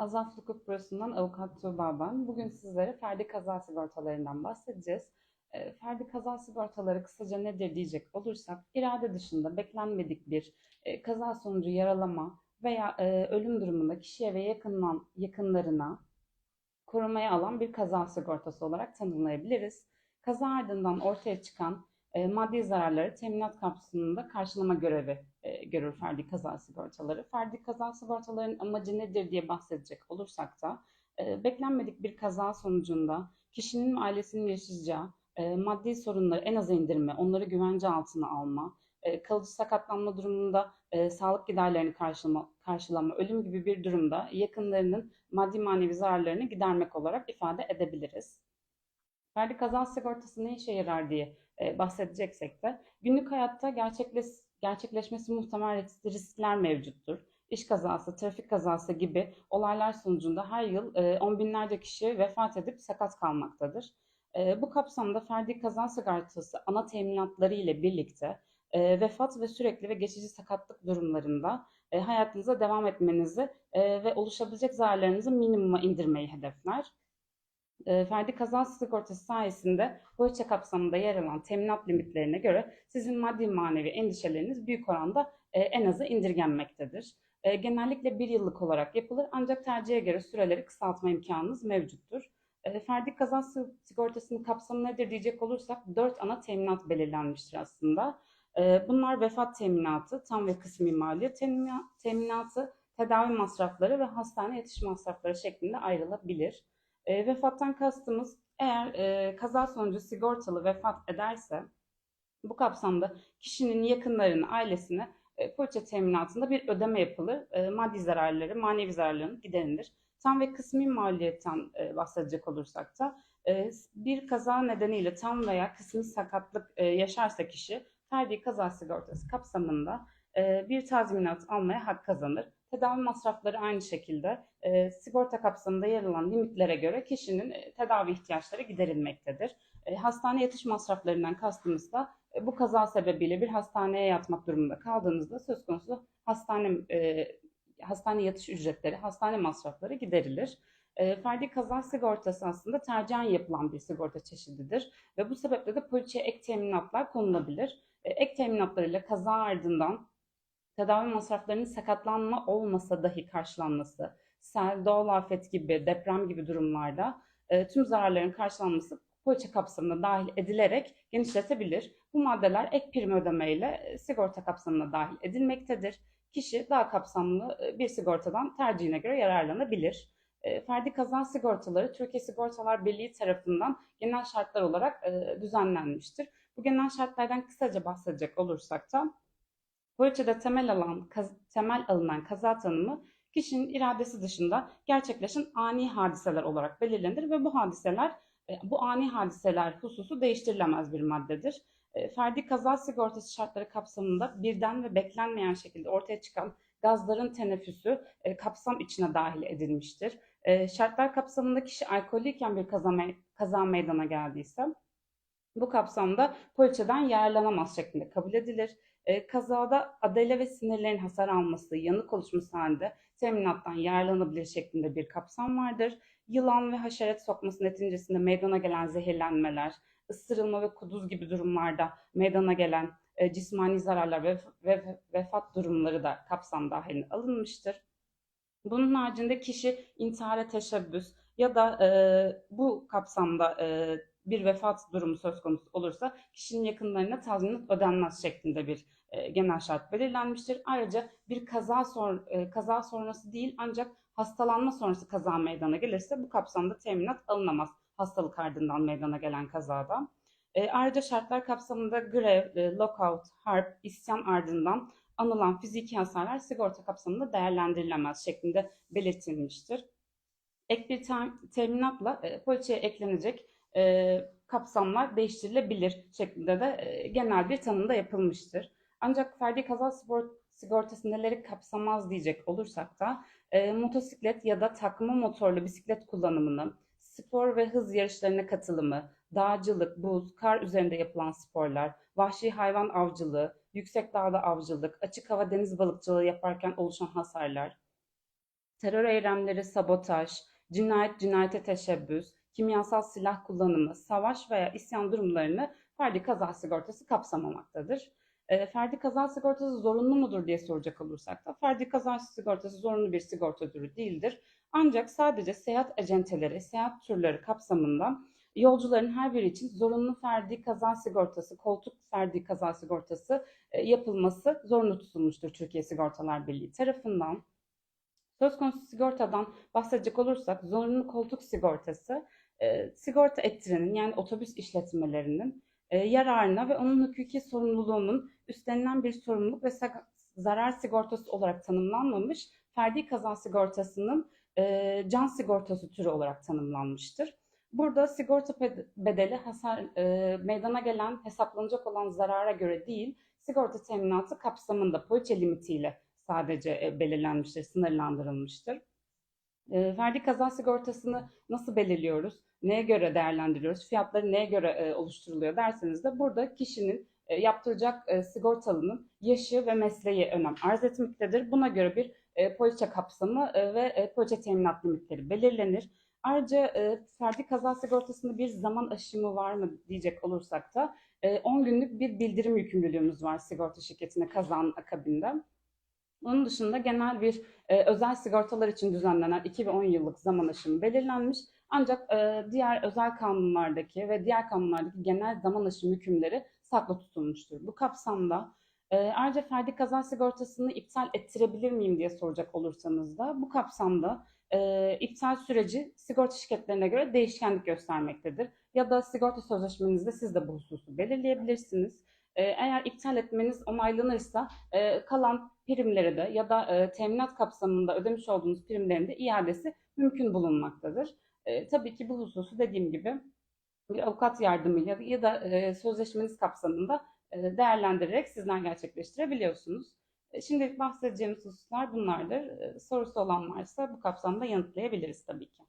Azaf Hukuk Bürosu'ndan Avukat Tuğba ben. Bugün sizlere ferdi kaza sigortalarından bahsedeceğiz. E, Ferdi kaza sigortaları kısaca nedir diyecek olursak, irade dışında beklenmedik bir e, kaza sonucu yaralama veya e, ölüm durumunda kişiye ve yakından, yakınlarına korumaya alan bir kaza sigortası olarak tanımlayabiliriz. Kaza ardından ortaya çıkan e, maddi zararları teminat kapsamında karşılama görevi e, görür ferdi kaza sigortaları. Ferdi kaza sigortalarının amacı nedir diye bahsedecek olursak da e, beklenmedik bir kaza sonucunda kişinin ve ailesinin yaşayacağı e, maddi sorunları en aza indirme, onları güvence altına alma, e, kalıcı sakatlanma durumunda e, sağlık giderlerini karşılama, karşılama, ölüm gibi bir durumda yakınlarının maddi manevi zararlarını gidermek olarak ifade edebiliriz. Ferdi kaza sigortası ne işe yarar diye e, bahsedeceksek de günlük hayatta gerçekleş, gerçekleşmesi muhtemel riskler mevcuttur. İş kazası, trafik kazası gibi olaylar sonucunda her yıl e, on binlerce kişi vefat edip sakat kalmaktadır. E, bu kapsamda ferdi kaza sigortası ana teminatları ile birlikte vefat ve sürekli ve geçici sakatlık durumlarında e, hayatınıza devam etmenizi ve oluşabilecek zararlarınızı minimuma indirmeyi hedefler. E, ferdi kaza sigortası sayesinde poliçe kapsamında yer alan teminat limitlerine göre sizin maddi manevi endişeleriniz büyük oranda e, en aza indirgenmektedir. E, genellikle bir yıllık olarak yapılır ancak tercihe göre süreleri kısaltma imkanınız mevcuttur. E, ferdi kaza sigortasının kapsamı nedir diyecek olursak dört ana teminat belirlenmiştir aslında. Bunlar vefat teminatı, tam ve kısmi maliyet teminatı, tedavi masrafları ve hastane yatış masrafları şeklinde ayrılabilir. E, vefattan kastımız eğer e, kaza sonucu sigortalı vefat ederse bu kapsamda kişinin yakınlarına, ailesine e, poliçe teminatında bir ödeme yapılır. E, maddi zararları, manevi zararların giderilir. Tam ve kısmi maliyetten e, bahsedecek olursak da e, bir kaza nedeniyle tam veya kısmi sakatlık e, yaşarsa kişi ferdi kaza sigortası kapsamında e, bir tazminat almaya hak kazanır. Tedavi masrafları aynı şekilde e, sigorta kapsamında yer alan limitlere göre kişinin e, tedavi ihtiyaçları giderilmektedir. E, hastane yatış masraflarından kastımız da e, bu kaza sebebiyle bir hastaneye yatmak durumunda kaldığınızda söz konusu hastane e, hastane yatış ücretleri, hastane masrafları giderilir. E, ferdi kaza sigortası aslında tercihen yapılan bir sigorta çeşididir ve bu sebeple de poliçeye ek teminatlar konulabilir. E, ek teminatlarıyla kaza ardından tedavi masraflarının sakatlanma olmasa dahi karşılanması, sel, doğal afet gibi, deprem gibi durumlarda e, tüm zararların karşılanması poliçe kapsamına dahil edilerek genişletebilir. Bu maddeler ek prim ödemeyle e, sigorta kapsamına dahil edilmektedir. Kişi daha kapsamlı e, bir sigortadan tercihine göre yararlanabilir. E, ferdi kazan sigortaları Türkiye Sigortalar Birliği tarafından genel şartlar olarak düzenlenmiştir. Bu genel şartlardan kısaca bahsedecek olursak da Poliçede temel alan, kaz, temel alınan kaza tanımı kişinin iradesi dışında gerçekleşen ani hadiseler olarak belirlenir ve bu hadiseler e, bu ani hadiseler hususu değiştirilemez bir maddedir. E, ferdi kaza sigortası şartları kapsamında birden ve beklenmeyen şekilde ortaya çıkan gazların teneffüsü e, kapsam içine dahil edilmiştir. Şartlar kapsamında kişi alkollüyken bir kaza, me kaza meydana geldiyse bu kapsamda poliçeden yararlanamaz şeklinde kabul edilir. E, kazada adele ve sinirlerin hasar alması, yanık oluşması halinde teminattan yararlanabilir şeklinde bir kapsam vardır. Yılan ve haşerat sokması neticesinde meydana gelen zehirlenmeler, ısırılma ve kuduz gibi durumlarda meydana gelen e, cismani zararlar ve, ve vefat durumları da kapsam dahiline alınmıştır. Bunun haricinde kişi intihara teşebbüs ya da e, bu kapsamda e, bir vefat durumu söz konusu olursa kişinin yakınlarına tazminat ödenmez şeklinde bir e, genel şart belirlenmiştir. Ayrıca bir kaza sor, e, kaza sonrası değil ancak hastalanma sonrası kaza meydana gelirse bu kapsamda teminat alınamaz hastalık ardından meydana gelen kazada. E, ayrıca şartlar kapsamında grev, e, lockout, harp, isyan ardından anılan fiziki hasarlar sigorta kapsamında değerlendirilemez şeklinde belirtilmiştir. Ek bir teminatla e, poliçeye eklenecek e, kapsamlar değiştirilebilir şeklinde de e, genel bir tanımda yapılmıştır. Ancak ferdi kaza sigortası neleri kapsamaz diyecek olursak da e, motosiklet ya da takma motorlu bisiklet kullanımını, spor ve hız yarışlarına katılımı, dağcılık, buz, kar üzerinde yapılan sporlar, vahşi hayvan avcılığı, yüksek dağda avcılık, açık hava deniz balıkçılığı yaparken oluşan hasarlar, terör eylemleri, sabotaj, cinayet, cinayete teşebbüs, kimyasal silah kullanımı, savaş veya isyan durumlarını ferdi kaza sigortası kapsamamaktadır. E, ferdi kaza sigortası zorunlu mudur diye soracak olursak da ferdi kaza sigortası zorunlu bir sigorta türü değildir. Ancak sadece seyahat acenteleri, seyahat türleri kapsamında yolcuların her biri için zorunlu ferdi kaza sigortası, koltuk ferdi kaza sigortası e, yapılması zorunlu tutulmuştur Türkiye Sigortalar Birliği tarafından. Söz konusu sigortadan bahsedecek olursak zorunlu koltuk sigortası e, sigorta ettirenin yani otobüs işletmelerinin e, yararına ve onun hukuki sorumluluğunun üstlenilen bir sorumluluk ve zarar sigortası olarak tanımlanmamış ferdi kaza sigortasının e, can sigortası türü olarak tanımlanmıştır. Burada sigorta bedeli hasar e, meydana gelen hesaplanacak olan zarara göre değil, sigorta teminatı kapsamında poliçe limitiyle sadece e, belirlenmiştir, sınırlandırılmıştır. E, verdi kaza sigortasını nasıl belirliyoruz? Neye göre değerlendiriyoruz? Fiyatları neye göre e, oluşturuluyor derseniz de burada kişinin e, yaptıracak e, sigortalının yaşı ve mesleği önem arz etmektedir. Buna göre bir e, poliçe kapsamı e, ve e, poliçe teminat limitleri belirlenir. Ayrıca e, ferdi kaza sigortasında bir zaman aşımı var mı diyecek olursak da e, 10 günlük bir bildirim yükümlülüğümüz var sigorta şirketine kazanın akabinde. Onun dışında genel bir e, özel sigortalar için düzenlenen 2010 yıllık zaman aşımı belirlenmiş. Ancak e, diğer özel kanunlardaki ve diğer kanunlardaki genel zaman aşımı hükümleri saklı tutulmuştur. Bu kapsamda e, ayrıca ferdi kaza sigortasını iptal ettirebilir miyim diye soracak olursanız da bu kapsamda e, iptal süreci sigorta şirketlerine göre değişkenlik göstermektedir. Ya da sigorta sözleşmenizde siz de bu hususu belirleyebilirsiniz. E, eğer iptal etmeniz onaylanırsa e, kalan primleri de ya da e, teminat kapsamında ödemiş olduğunuz primlerin de iadesi mümkün bulunmaktadır. E, tabii ki bu hususu dediğim gibi bir avukat yardımıyla ya da sözleşmeniz kapsamında değerlendirerek sizler gerçekleştirebiliyorsunuz. E, şimdi bahsedeceğimiz hususlar bunlardır. Sorusu olan varsa bu kapsamda yanıtlayabiliriz tabii ki.